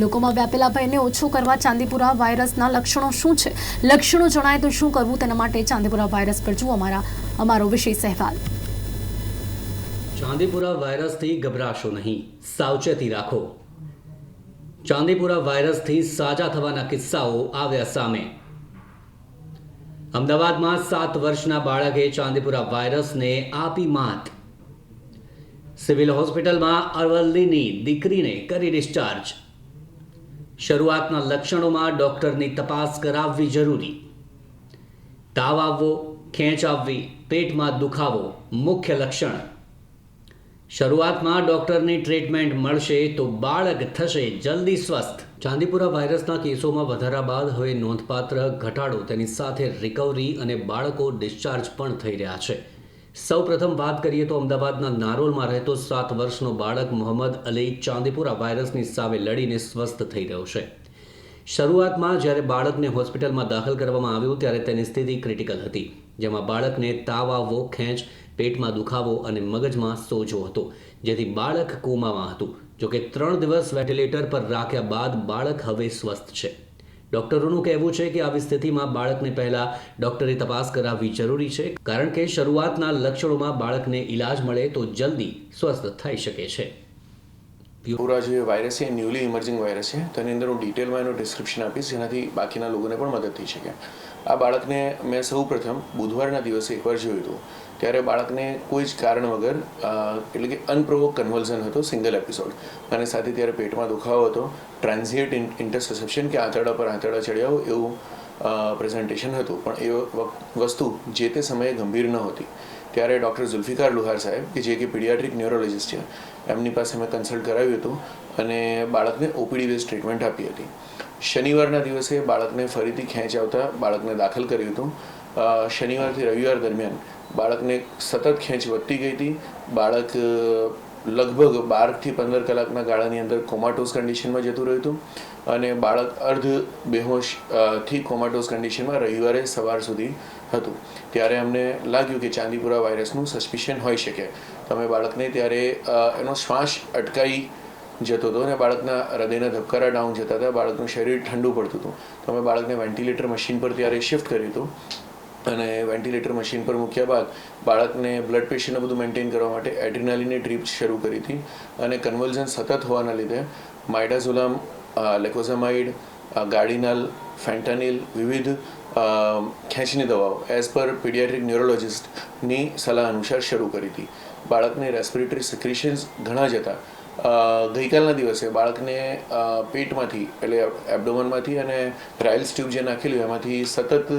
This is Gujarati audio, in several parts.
લોકોમાં વ્યાપેલા ભયને ઓછો કરવા ચાંદીપુરા વાયરસના લક્ષણો શું છે? લક્ષણો જણાય તો શું કરવું? તેના માટે ચાંદીપુરા વાયરસ પર જુઓ અમારા, અમારો વિશેષ અહેવાલ. ચાંદીપુરા વાયરસથી ગભરાશો નહીં. સાવચેતી રાખો. ચાંદીપુરા વાયરસથી સાજા થવાના કિસ્સાઓ આવ્યા સામે. અમદાવાદમાં સાત વર્ષના બાળકે ચાંદીપુરા વાયરસને આપી માત. સિવિલ હોસ્પિટલમાં અરવલ્લીની દીકરીને કરી ડિસ્ચાર્જ. શરૂઆતના લક્ષણોમાં ડૉક્ટરની તપાસ કરાવવી જરૂરી. તાવ આવવો ખેંચ આવવી પેટમાં દુખાવો, મુખ્ય લક્ષણ. શરૂઆતમાં ડૉક્ટરની ટ્રીટમેન્ટ મળશે તો બાળક થશે જલ્દી સ્વસ્થ. ચાંદીપુરા વાયરસના કેસોમાં વધારા બાદ હવે નોંધપાત્ર ઘટાડો, તેની સાથે રિકવરી અને બાળકો ડિસ્ચાર્જ પણ થઈ રહ્યા છે. સૌ પ્રથમ વાત કરીએ તો અમદાવાદના નારોલમાં રહેતો સાત વર્ષનો બાળક મોહમ્મદ અલી ચાંદીપુરા વાયરસની સામે લડીને સ્વસ્થ થઈ રહ્યો છે. શરૂઆતમાં જ્યારે બાળકને હોસ્પિટલમાં દાખલ કરવામાં આવ્યું ત્યારે તેની સ્થિતિ ક્રિટિકલ હતી, જેમાં બાળકને તાવ આવવો ખેંચ, પેટમાં દુખાવો અને મગજમાં સોજો હતો, જેથી બાળક કોમામાં હતું, જોકે ત્રણ દિવસ વેન્ટિલેટર પર રાખ્યા બાદ બાળક હવે સ્વસ્થ છે. ડોક્ટરોનું કહેવું છે કે આવી સ્થિતિમાં બાળકને પહેલા ડોક્ટરે તપાસ કરાવવી જરૂરી છે. કારણ કે શરૂઆતના લક્ષણોમાં બાળકને ઈલાજ મળે તો જલ્દી સ્વસ્થ થઈ શકે છે. પૂરા જે વાયરસ છે ન્યૂલી ઇમર્જિંગ વાયરસ છે, તો એની અંદર હું ડિટેલમાં એનું ડિસ્ક્રિપ્શન આપીશ, જેનાથી બાકીના લોકોને પણ મદદ થઈ શકે. આ બાળકને મેં સૌ પ્રથમ બુધવારના દિવસે એકવાર જોયું હતું. ત્યારે બાળકને કોઈ જ કારણ વગર એટલે કે અનપ્રોવોક કન્વલ્ઝન હતો સિંગલ એપિસોડ અને સાથે ત્યારે પેટમાં દુખાવો હતો ટ્રાન્ઝિયન્ટ ઇન્ટરસેપ્શન કે આંતરડા પર આંતરડા ચડ્યા એવું પ્રેઝન્ટેશન હતું. પણ એ વસ્તુ જે તે સમયે ગંભીર ન હતી. ત્યારે ડૉક્ટર ઝુલ્ફિકાર લુહાર સાહેબ, કે જે કે પીડિયાટ્રિક ન્યુરોલોજિસ્ટ છે, એમની પાસે મેં કન્સલ્ટ કરાવ્યું હતું અને બાળકને ઓપીડી બેઝ ટ્રીટમેન્ટ આપી હતી. શનિવારના દિવસે બાળકને ફરીથી ખેંચ આવતા બાળકને દાખલ કર્યું હતું. શનિવારથી રવિવાર દરમિયાન બાળકને સતત ખેંચ વધતી ગઈ હતી. બાળક લગભગ બારથી પંદર કલાકના ગાળાની અંદર કોમાટોસ કન્ડિશનમાં જતું રહ્યું હતું અને બાળક અર્ધ બેહોશથી કોમાટોસ કન્ડિશનમાં રવિવારે સવાર સુધી હતું. ત્યારે અમને લાગ્યું કે ચાંદીપુરા વાયરસનું સસ્પિશન હોઈ શકે. તમે બાળકને ત્યારે એનો શ્વાસ અટકાઈ જતો હતો અને બાળકના હૃદયના ધબકારા ડાઉન જતા હતા. બાળકનું શરીર ઠંડુ પડતું હતું. તો અમે બાળકને વેન્ટિલેટર મશીન પર ત્યારે શિફ્ટ કર્યું હતું. અને વેન્ટિલેટર મશીન પર મૂક્યા બાદ બાળકને બ્લડ પ્રેશરને બધું મેન્ટેન કરવા માટે એડ્રિનાલિનની ડ્રીપ શરૂ કરી હતી. અને કન્વલ્ઝન સતત હોવાના લીધે માઇડાઝોલામ લેકોઝામાઇડ ગાર્ડિનલ ફેન્ટાનિલ વિવિધ ખેંચની દવાઓ એઝ પર પીડિયાટ્રિક ન્યુરોલોજિસ્ટની સલાહ અનુસાર શરૂ કરી હતી. બાળકને રેસ્પિરેટરી સિક્રિશન્સ ઘણા જ હતા. ગઈકાલના દિવસે બાળકને પેટમાંથી એટલે એબડોમનમાંથી અને ટ્રાયલ્સ ટ્યુબ જે નાખેલું એમાંથી સતત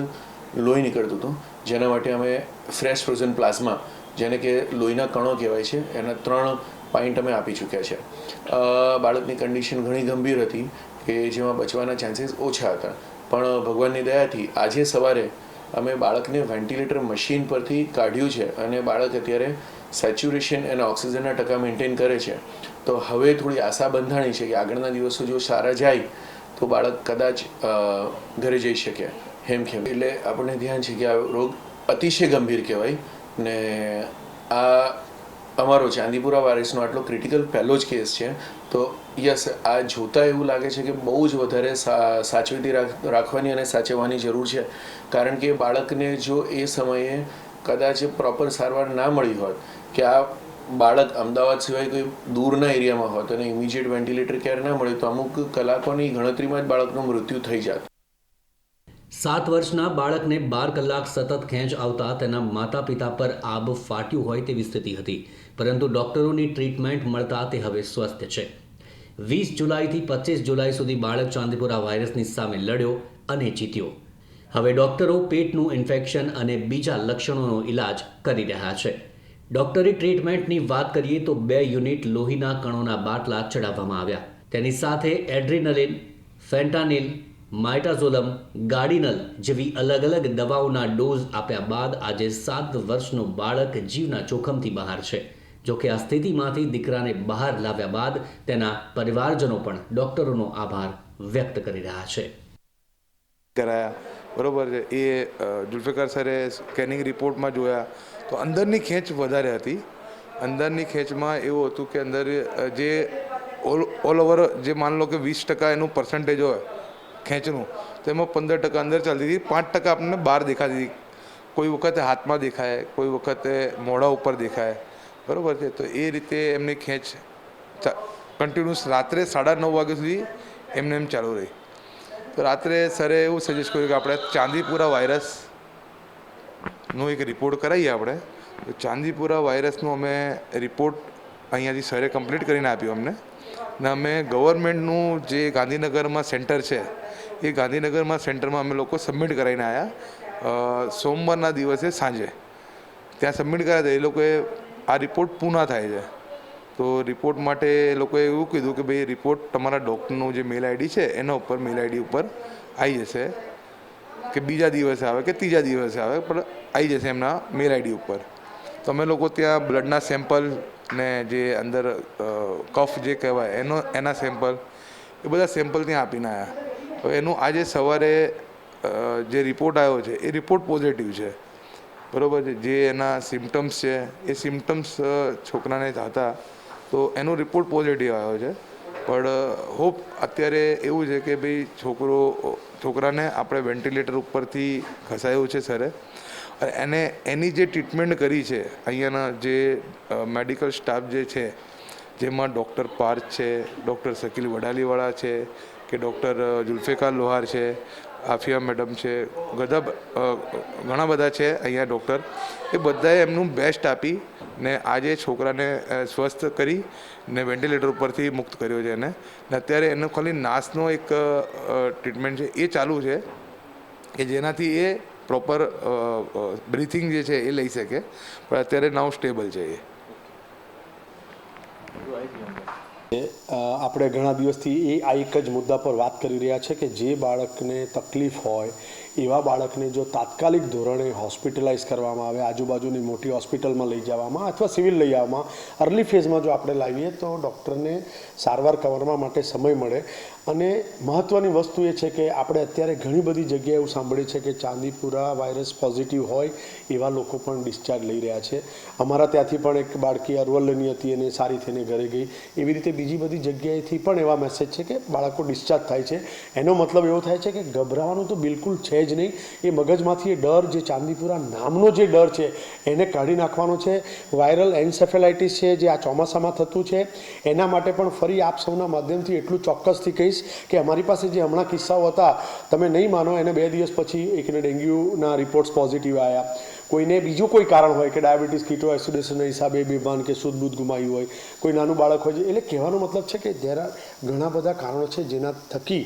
લોહી નીકળતું હતું. જેના માટે અમે ફ્રેશ ફ્રોઝન પ્લાઝમા જેને કે લોહીના કણો કહેવાય છે, એના ત્રણ પાઇન્ટ અમે આપી ચૂક્યા છે. બાળકની કન્ડિશન ઘણી ગંભીર હતી કે જેમાં બચવાના ચાન્સીસ ઓછા હતા. પણ ભગવાનની દયાથી આજે સવારે અમે બાળકને વેન્ટિલેટર મશીન પરથી કાઢ્યું છે અને બાળક અત્યારે સેચ્યુરેશન અને ઓક્સિજનના ટકા મેન્ટેન કરે છે. તો હવે થોડી આશા બંધાણી છે કે આગળના દિવસો જો સારા જાય, તો બાળક કદાચ ઘરે જઈ શકે. હેમખેમ એટલે આપણને ધ્યાન છે કે આ રોગ અતિશય ગંભીર કહેવાય. ને આ અમારો ચાંદીપુરા વાયરસનો આટલો ક્રિટિકલ પહેલો જ કેસ છે. તો યસ, આ જોતાં એવું લાગે છે કે બહુ જ વધારે સા- સાચવેતી રાખ- રાખવાની અને સાચવવાની જરૂર છે. કારણ કે બાળકને જો એ સમયે કદાચ પ્રોપર સારવાર ના મળી હોત, કે આ બાળક અમદાવાદ સિવાય કોઈ દૂરના એરિયામાં હોત અને ઇમિજિએટ વેન્ટિલેટર કેર ના મળે, તો અમુક કલાકોની ગણતરીમાં જ બાળકનું મૃત્યુ થઈ જાત. સાત વર્ષના બાળકને બાર કલાક સતત ખેંચ આવતા તેના માતા પિતા પર આબ ફાટ્યું હોય તેવી સ્થિતિ હતી. પરંતુ ડોક્ટરોની ટ્રીટમેન્ટ મળતા તે હવે સ્વસ્થ છે. વીસ જુલાઈથી પચીસ જુલાઈ સુધી બાળક ચાંદીપુરા વાયરસની સામે લડ્યો અને જીત્યો. હવે ડોક્ટરો પેટનું ઇન્ફેક્શન અને બીજા લક્ષણોનો ઇલાજ કરી રહ્યા છે. ડોક્ટરી ટ્રીટમેન્ટની વાત કરીએ તો બે યુનિટ લોહીના કણોના બાટલા ચડાવવામાં આવ્યા. તેની સાથે એડ્રિનલિન, ફેન્ટાનિલ માઇટાઝોલમ, ગાર્ડિનલ જેવી અલગ અલગ દવાઓના ડોઝ આપ્યા બાદ આજે સાત વર્ષનું બાળક જીવના જોખમથી બહાર છે. જોકે આ સ્થિતિમાંથી દીકરાને બહાર લાવ્યા બાદ તેના પરિવારજનો પણ ડોક્ટરોનો આભાર વ્યક્ત કરી રહ્યા છે. કરાયા. બરોબર છે. એ જુલ્ફિકાર સરે સ્કેનિંગ રિપોર્ટમાં જોયા. તો અંદરની ખેંચ વધારે હતી. અંદરની ખેંચમાં એવું હતું કે અંદર જે ઓલ ઓલ ઓવર જે માન લો કે વીસ ટકા એનું પર્સન્ટેજ હોય ખેંચનું. તો એમાં પંદર ટકા અંદર ચાલતી હતી. પાંચ ટકા આપણને બહાર દેખાતી હતી. કોઈ વખતે હાથમાં દેખાય, કોઈ વખતે મોઢા ઉપર દેખાય. બરાબર છે? તો એ રીતે એમની ખેંચ કન્ટિન્યુઅસ રાત્રે સાડા નવ વાગ્યા સુધી એમને એમ ચાલુ રહી. તો રાત્રે સરે એવું સજેસ્ટ કર્યું કે આપણે ચાંદીપુરા વાયરસનો એક રિપોર્ટ કરાવીએ આપણે. તો ચાંદીપુરા વાયરસનો અમે રિપોર્ટ અહીંયાથી સરે કમ્પ્લીટ કરીને આપ્યો અમને. ને અમે ગવર્મેન્ટનું જે ગાંધીનગરમાં સેન્ટર છે એ ગાંધીનગરમાં સેન્ટરમાં અમે લોકો સબમિટ કરાવીને આવ્યા. સોમવારના દિવસે સાંજે. ત્યાં સબમિટ કર્યા હતા. એ લોકોએ આ રિપોર્ટ પૂના થાય છે. તો રિપોર્ટ માટે એ લોકોએ એવું કીધું કે ભાઈ, રિપોર્ટ તમારા ડૉક્ટરનું જે મેલ આઈડી છે, એના ઉપર મેલ આઈડી ઉપર આવી જશે. કે બીજા દિવસે આવે કે ત્રીજા દિવસે આવે, પણ આવી જશે એમના મેલ આઈડી ઉપર. તો અમે લોકો ત્યાં બ્લડના સેમ્પલ ને જે અંદર કફ જે કહેવાય, એનો, એના સેમ્પલ, એ બધા સેમ્પલ ત્યાં આપીને આવ્યા. તો એનું આજે સવારે જે રિપોર્ટ આવ્યો છે, એ રિપોર્ટ પોઝિટિવ છે. બરાબર છે? જે એના સિમ્ટમ્સ છે, એ સિમ્ટમ્સ છોકરાને હતા. તો એનો રિપોર્ટ પોઝિટિવ આવ્યો છે. પણ હોપ અત્યારે એવું છે કે ભાઈ છોકરો, છોકરાને આપણે વેન્ટિલેટર ઉપરથી ખસાયું છે સરે. અને એને, એની જે ટ્રીટમેન્ટ કરી છે, અહીંયાના જે મેડિકલ સ્ટાફ જે છે, જેમાં ડૉક્ટર પાર્થ છે ડૉક્ટર શકીલ વડાલીવાળા છે કે ડૉક્ટર જુલ્ફેકાર લોહાર છે, આફિયા મેડમ છે બધા ઘણા બધા છે અહીંયા ડૉક્ટર. એ બધાએ એમનું બેસ્ટ આપી ને આજે છોકરાને સ્વસ્થ કરી ને વેન્ટિલેટર ઉપરથી મુક્ત કર્યો છે એને. ને અત્યારે એનો ખાલી નાસનો એક ટ્રીટમેન્ટ છે, એ ચાલુ છે કે જેનાથી એ પ્રોપર બ્રિથિંગ જે છે એ લઈ શકે. પણ અત્યારે નાવ સ્ટેબલ છે એ. આપણે ઘણા દિવસથી એ આ એક જ મુદ્દા પર વાત કરી રહ્યા છે કે જે બાળકને તકલીફ હોય એવા બાળકને જો તાત્કાલિક ધોરણે હોસ્પિટલાઇઝ કરવામાં આવે, આજુબાજુની મોટી હોસ્પિટલમાં લઈ જવામાં અથવા સિવિલ લઈ આવવામાં, અર્લી ફેઝમાં જો આપણે લાવીએ તો ડૉક્ટરને સારવાર કરવા માટે સમય મળે. અને મહત્ત્વની વસ્તુ એ છે કે આપણે અત્યારે ઘણી બધી જગ્યાએ એવું સાંભળ્યું છે કે ચાંદીપુરા વાયરસ પોઝિટિવ હોય એવા લોકો પણ ડિસ્ચાર્જ લઈ રહ્યા છે. અમારા ત્યાંથી પણ એક બાળકી અરવલ્લની હતી અને સારી થઈને ઘરે ગઈ. એવી રીતે બીજી બધી જગ્યાએથી પણ એવા મેસેજ છે કે બાળકો ડિસ્ચાર્જ થાય છે. એનો મતલબ એવો થાય છે કે ગભરાવાનું તો બિલકુલ છે જ નહીં, એ મગજમાંથી એ ડર જે ચાંદીપુરા નામનો જે ડર છે, એને કાઢી નાખવાનો છે. વાયરલ એન્સેફેલાઇટિસ છે જે આ ચોમાસામાં થતું છે, એના માટે પણ ફરી આપ સૌના માધ્યમથી એટલું ચોક્કસથી કહીશ કે અમારી પાસે જે હમણાં કિસ્સાઓ હતા, તમે નહીં માનો, એને બે દિવસ પછી એકને ડેન્ગ્યુના રિપોર્ટ્સ પોઝિટિવ આવ્યા કોઈને બીજું કોઈ કારણ હોય કે ડાયાબિટીસ, કીટો એસિડેશનના હિસાબે બેભાન કે શુદ્ધ ગુમાયું હોય, કોઈ નાનું બાળક હોય એટલે કહેવાનો મતલબ છે કે there ઘણા બધા કારણો છે જેના થકી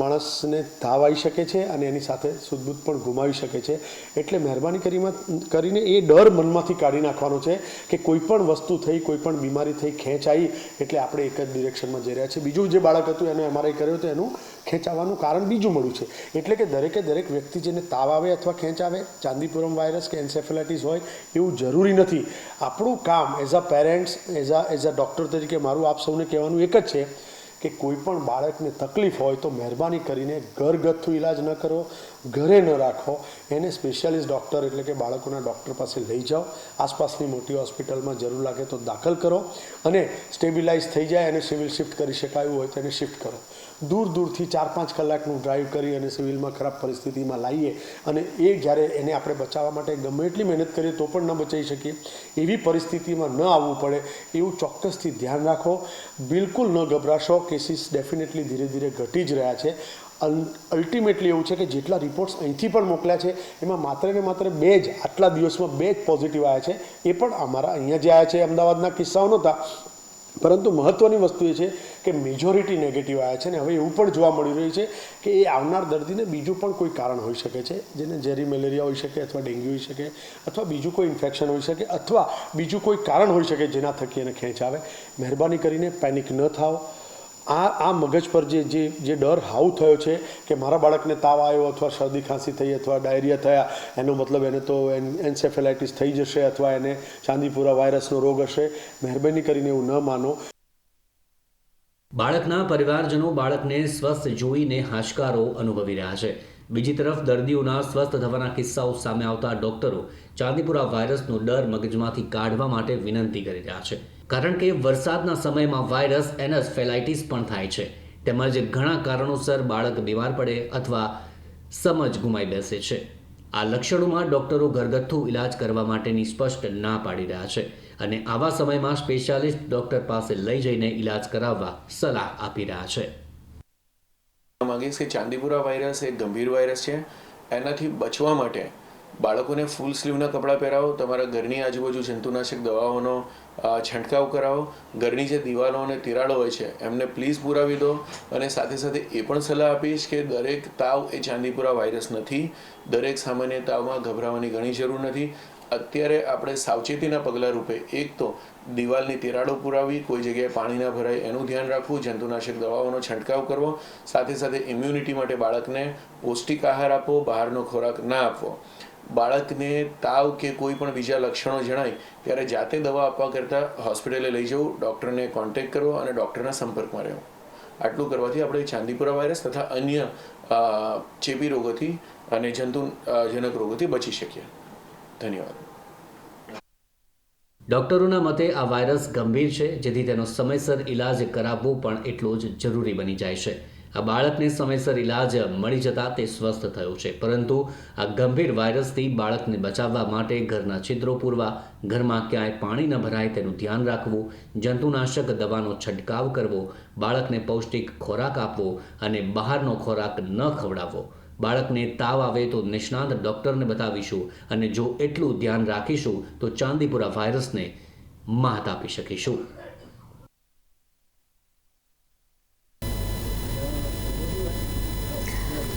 માણસને તાવ આવી શકે છે અને એની સાથે સુદબુદ્ધ પણ ગુમાવી શકે છે. એટલે મહેરબાની કરીમાં કરીને એ ડર મનમાંથી કાઢી નાખવાનો છે કે કોઈ પણ વસ્તુ થઈ, કોઈ પણ બીમારી થઈ ખેંચ આવી એટલે આપણે એક જ ડિરેક્શનમાં જઈ રહ્યા છીએ. બીજું જે બાળક હતું એને અમારે કર્યું હતું એનું ખેંચાવાનું કારણ બીજું મળ્યું છે. એટલે કે દરેકે દરેક વ્યક્તિ જેને તાવ આવે અથવા ખેંચ આવે ચાંદીપુરમ વાયરસ કે એન્સેફેલાઇટીસ હોય, એવું જરૂરી નથી. આપણું કામ as a parents, as a as a doctor તરીકે મારું આપ સૌને કહેવાનું એક જ છે કે કોઈ પણ બાળકને તકલીફ હોય તો મહેરબાની કરીને ઘરગથ્થુ ઇલાજ ન કરો, ઘરે ન રાખો. એને સ્પેશિયાલિસ્ટ ડૉક્ટર એટલે કે બાળકોના ડૉક્ટર પાસે લઈ જાઓ. આસપાસની મોટી હોસ્પિટલમાં જરૂર લાગે તો દાખલ કરો અને સ્ટેબિલાઇઝ થઈ જાય અને સિવિલ શિફ્ટ કરી શકાયું હોય તો એને શિફ્ટ કરો. દૂર દૂરથી ચાર પાંચ કલાકનું ડ્રાઈવ કરી અને સિવિલમાં ખરાબ પરિસ્થિતિમાં લાવીએ અને એ જ્યારે એને આપણે બચાવવા માટે ગમે એટલી મહેનત કરીએ તો પણ ન બચાવી શકીએ. એવી પરિસ્થિતિમાં ન આવવું પડે એવું ચોક્કસથી ધ્યાન રાખો. બિલકુલ ન ગભરાશો. કેસીસ ડેફિનેટલી ધીરે ધીરે ઘટી જ રહ્યા છે. અલ્ટિમેટલી એવું છે કે જેટલા રિપોર્ટ્સ અહીંથી પણ મોકલ્યા છે, એમાં માત્ર ને માત્ર બે જ આટલા દિવસમાં બે જ પોઝિટિવ આવ્યા છે. એ પણ અમારા અહીંયા જે આવ્યા છે, અમદાવાદના કિસ્સાઓ નહોતા. પરંતુ મહત્ત્વની વસ્તુ એ છે કે મેજોરિટી નેગેટિવ આવ્યા છે ને હવે એવું પણ જોવા મળી રહ્યું છે કે એ આવનાર દર્દીને બીજું પણ કોઈ કારણ હોઈ શકે છે, જેને ઝેરી મેલેરિયા હોઈ શકે અથવા ડેન્ગ્યુ હોઈ શકે અથવા બીજું કોઈ ઇન્ફેક્શન હોઈ શકે અથવા બીજું કોઈ કારણ હોઈ શકે જેના થકી એને ખેંચ આવે. મહેરબાની કરીને પેનિક ન થાઓ. આ આ મગજ પર જે જે જે ડર હાવ થયો છે કે મારા બાળકને તાવ આવ્યો અથવા શરદી ખાંસી થઈ અથવા ડાયરિયા થયા, એનો મતલબ એને તો એન્સેફેલાઇટિસ થઈ જશે અથવા એને ચાંદીપુરા વાયરસનો રોગ હશે. મહેરબાની કરીને એવું ન માનો. બાળકના પરિવારજનો બાળકને સ્વસ્થ જોઈને હાશકારો અનુભવી રહ્યા છે. બીજી તરફ દર્દીઓના સ્વસ્થ થવાના કિસ્સાઓ સામે આવતા ડોક્ટરો ચાંદીપુરા વાયરસનો ડર મગજમાંથી કાઢવા માટે વિનંતી કરી રહ્યા છે. કારણ કે વરસાદના સમયમાં વાયરસ, એનસ, ફેલાઇટીસ પણ થાય છે. તેમજ ઘણા કારણોસર બાળક બીમાર પડે અથવા સમજ ગુમાઈ બેસે છે. આ લક્ષણોમાં ડોક્ટરો ઘરગથ્થુ ઇલાજ કરવા માટેની સ્પષ્ટ ના પાડી રહ્યા છે. અને આવા સમયમાં સ્પેશિયાલિસ્ટ ડોક્ટર પાસે લઈ જઈને ઇલાજ કરાવવા સલાહ આપી રહ્યા છે. માંગીશ કે ચાંદીપુરા વાયરસ એક ગંભીર વાયરસ છે. એનાથી બચવા માટે બાળકોને ફૂલ સ્લીવના કપડાં પહેરાવો, તમારા ઘરની આજુબાજુ જંતુનાશક દવાઓનો છંટકાવ કરાવો. ઘરની જે દિવાલો અને તિરાડો હોય છે, એમને પ્લીઝ પુરાવી દો અને સાથે સાથે એ પણ સલાહ આપીશ કે દરેક તાવ એ ચાંદીપુરા વાયરસ નથી. દરેક સામાન્ય તાવમાં ગભરાવાની ઘણી જરૂર નથી. અત્યારે આપણે સાવચેતીના પગલાં રૂપે એક તો દિવાલની તિરાડો પુરાવી, કોઈ જગ્યાએ પાણી ના ભરાય એનું ધ્યાન રાખવું, જંતુનાશક દવાઓનો છંટકાવ કરવો, સાથે સાથે ઇમ્યુનિટી માટે બાળકને પૌષ્ટિક આહાર આપવો, બહારનો ખોરાક ના આપવો. બાળકને તાવ કે કોઈ પણ બીજા લક્ષણો જણાય, ત્યારે જાતે દવા આપવા કરતાં હોસ્પિટલે લઈ જવું, ડૉક્ટરને કોન્ટેક્ટ કરવો અને ડૉક્ટરના સંપર્કમાં રહેવું. આટલું કરવાથી આપણે ચાંદીપુરા વાયરસ તથા અન્ય ચેપી રોગોથી અને જંતુજનક રોગોથી બચી શકીએ. ધન્યવાદ. ડોક્ટરોના મતે આ વાયરસ ગંભીર છે, જેથી તેનો સમયસર ઇલાજ કરાવવો પણ એટલો જ જરૂરી બની જાય છે. આ બાળકને સમયસર ઇલાજ મળી જતા તે સ્વસ્થ થયો છે, પરંતુ આ ગંભીર વાયરસથી બાળકને બચાવવા માટે ઘરના છિદ્રો પૂરવા, ઘરમાં ક્યાંય પાણી ન ભરાય તેનું ધ્યાન રાખવું, જંતુનાશક દવાનો છંટકાવ કરવો, બાળકને પૌષ્ટિક ખોરાક આપવો અને બહારનો ખોરાક ન ખવડાવવો. બાળકને તાવ આવે તો નિષ્ણાત ડૉક્ટરને બતાવીશું અને જો એટલું ધ્યાન રાખીશું તો ચાંદીપુરા વાયરસને માત આપી શકીશું.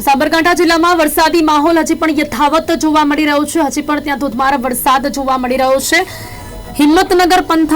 સાબરકાંઠા જિલ્લામાં વરસાદી માહોલ હજી પણ યથાવત જોવા મળી રહ્યો છે. હજી પણ ત્યાં ધોધમાર વરસાદ જોવા મળી રહ્યો છે. હિંમતનગર પંથક